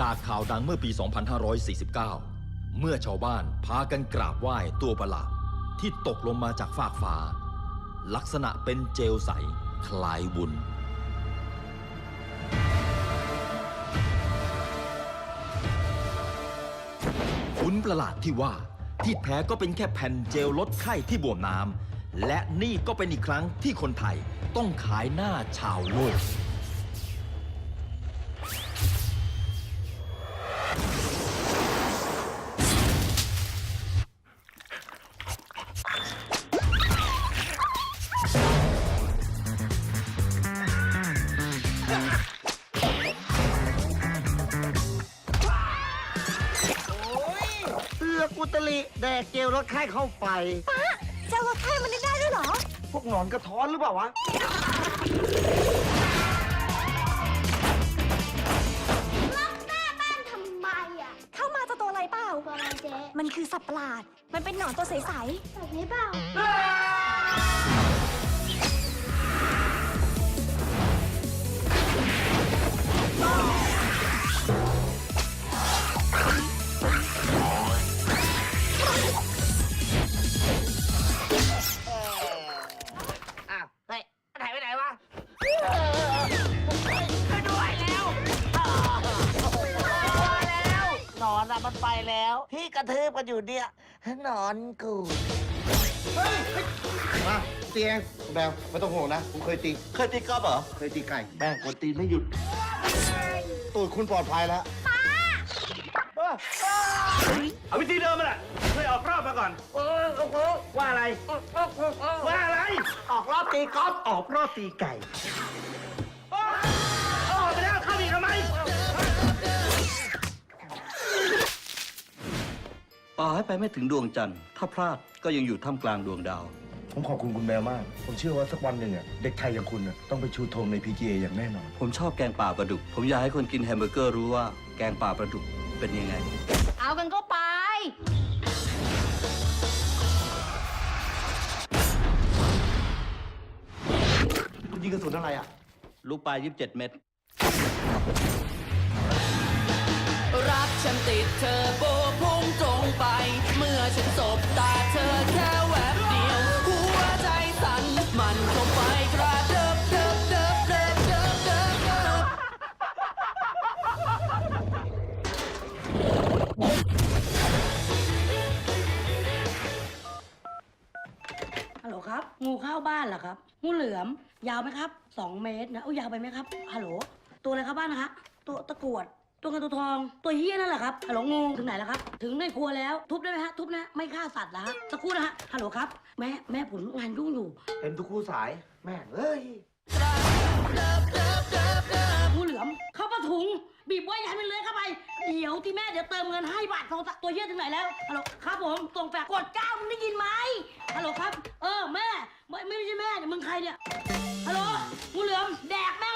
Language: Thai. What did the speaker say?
จากข่าวดังเมื่อปี 2549 เมื่อชาวบ้านพากันกราบไหว้ตัวประหลาดที่ตกลงมาจากฟากฟ้า ลักษณะเป็นเจลใส คลายวุ้นวุ้นประหลาดที่ว่าที่แท้ก็เป็นแค่แผ่นเจลลดไข้ที่บวมน้ำและนี่ก็เป็นอีกครั้งที่คนไทยต้องขายหน้าชาวโลก ลิแดกเจลลดไข้เข้าไป ป้าจะลดไข้มันได้ด้วยเหรอ พวกหนอนกระท้อนหรือเปล่าวะ ล็อกหน้าบ้านทำไมอะเข้ามาจะตัวอะไรเปล่า ตัวอะไรเจ๊มันคือสัตว์ประหลาด มันเป็นหนอนตัวใส แบบนี้เปล่าอ้ ไปแล้ว ที่กระทืบกันอยู่เนี่ยหนอนกูมาเตียงแบลไม่ต้องห่วงนะผมเคยตี เคยตีกอล์ฟเหรอ เคยตีไก่แม่งคนตีไม่หยุดตูดคุณปลอดภัยแล้วเอาวิธีเดิมมาแหละเคยออกรอบมาก่อนโอ้โอ้โหว่าอะไร ว่าอะไร ออกรอบตีกอล์ฟออกรอบตีไก่ ต่อให้ไปไม่ถึงดวงจันทร์ ถ้าพลาดก็ยังอยู่ท่ามกลางดวงดาว ผมขอบคุณคุณแมวมาก ผมเชื่อว่าสักวันหนึ่งอะเด็กไทยอย่างคุณอะต้องไปชูธงใน PGA อย่างแน่นอน ผมชอบแกงป่าปลาดุก ผมอยากให้คนกินแฮมเบอร์เกอร์รู้ว่าแกงป่าปลาดุกเป็นยังไง เอากันก็ไป คุณยิงกระสุนอะไรอะ ลูกปลาย27 เม็ด รักฉันติดเธอโบพุ่งตรง ไป เมื่อฉันสบตาเธอแค่แวบเดียว หัวใจสั่นมันเข้าไปกระเดิบเดิบเดิบเดิบเดิบเดิบเดิบฮัลโหลครับ งูเข้าบ้านเหรอครับ งูเหลือม ยาวไหมครับสองเมตรนะอ้ยยาวไปไหมครับ ฮัลโหล ตัวอะไรเข้าบ้านนะคะ ตัวตะกรวด ตัวเงินตัวทอง ตัวเฮี้ยนั่นแหละครับฮัลโหลงูถึงไหนแล้วครับ ถึงในครัวแล้ว ทุบได้ไหมฮะ ทุบนะ ไม่ฆ่าสัตว์นะฮะสักครู่นะฮะ ฮัลโหลครับ แม่ แม่ผมงานยุ่งอยู่เห็นทุกคู่สาย แม่งเอ้ยงูเหลือม เข้าปะถุง บีบไว้อยันไปเลยเข้าไป เดี๋ยวที่แม่เดี๋ยวเติมเงินให้บาททองตัวเฮี้ยถึงไหนแล้ว ฮัลโหลครับผมส่งแฟกกดเก้ามึงได้ยินไหมฮัลโหลครับ เออแม่ ไม่ไม่ใช่แม่เนี่ยมึงใครเนี่ย ฮัลโหลงูเหลือม แดกแม่